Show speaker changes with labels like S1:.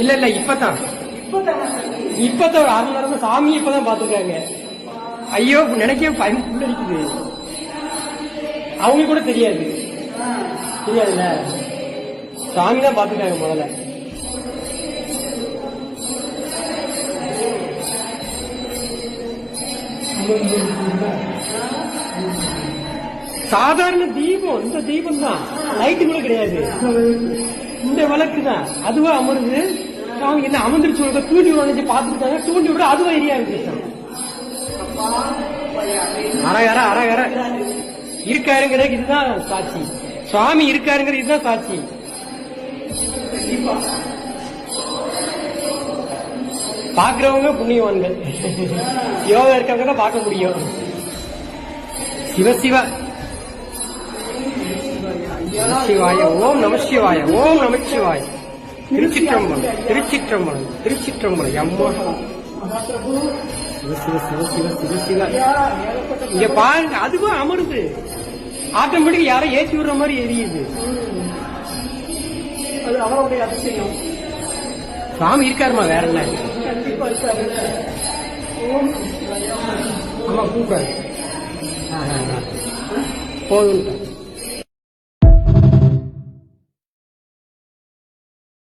S1: இல்ல இல்ல இப்பதான். இப்பதான் ஒரு அரை நேரமா சாமி இப்பதான் பாத்துருக்காங்க ஐயோ நினைக்க பயம் புல்லடிக்குது அவங்களுக்கு கூட தெரியாது. தெரியாதுல்ல? சாமி தான் பாத்துருக்காங்க முதல்ல. சாதாரண தீபம் இந்த தீபம் தான் லைட்டு கூட கிடையாது. இந்த விளக்கு தான். அதுவா அமருது அவங்க என்ன அமர்ந்துருச்சு விட தூண்டி விட பார்த்துட்டாங்க தூண்டி விட அதுவா எரியா இருக்கு அரகர அரகர இருக்காருங்கிற இதுதான் சாட்சி. சுவாமி இருக்காருங்கிறது இதுதான் சாட்சி. பாக்குறவங்க புண்ணியவான்கள். யோகா இருக்கவங்க தான் பார்க்க முடியும். சிவ சிவ சிவாய ஓம் நம சிவாய ஓம் நம சிவாய திருச்சிற்றம்பலம். திருச்சிற்றம்பலம். திருச்சிற்றம்பலம் சிவ இங்க பாருங்க அதுவும் அமருது. ஆட்டோமேட்டிக் யாரோ ஏற்றி விடுற மாதிரி எரியுது.
S2: அது அவருடைய அதிசயம்.
S1: சாமி இருக்காருமா வேற என்ன? ஆமா கூப்பிடாரு. போதும்.